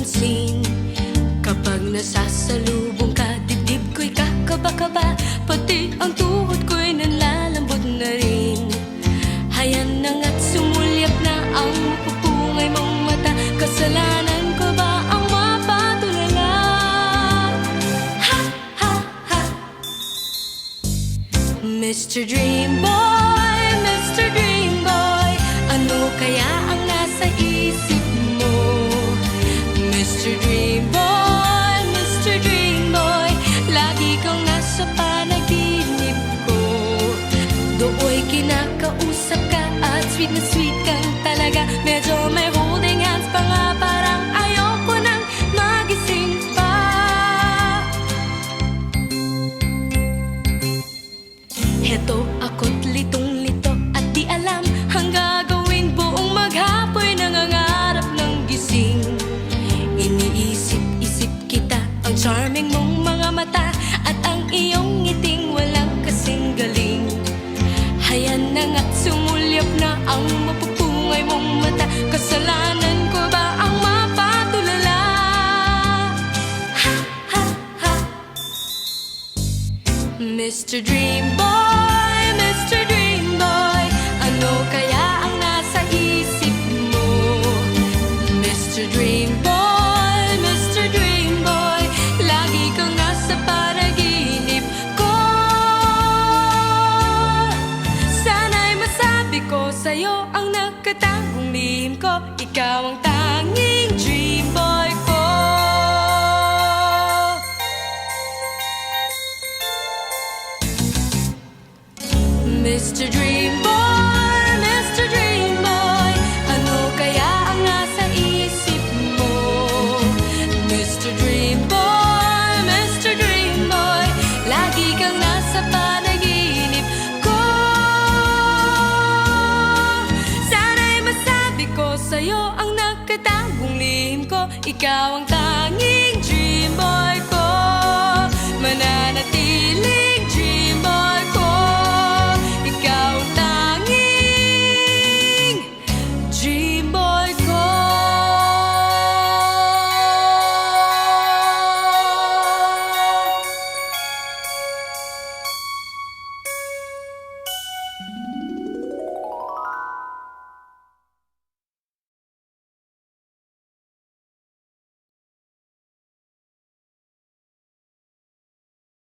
pansin. Kapag nasasalubong ka, dibdib ko'y kakaba-kaba. Pati ang tuhod ko'y nanlalambot na rin. Hayan na nga't sumulyap na ang pupungay mong mata. Kasalanan Mr. Dreamboy. sa panaginip ko Dooy kinakausap ka at sweet na sweet ka talaga. Medyo may holding hands pa nga parang ayoko nang magising pa. Heto ako't lito ang mapupungay mong mata Kasalanan ko ba ang mapatulala? Mr. Dream ko sa'yo ang nakatangong lihim ko Ikaw ang tanging dream boy ko Mr. Dream Ikaw ang tanging dream boy ko. Mananat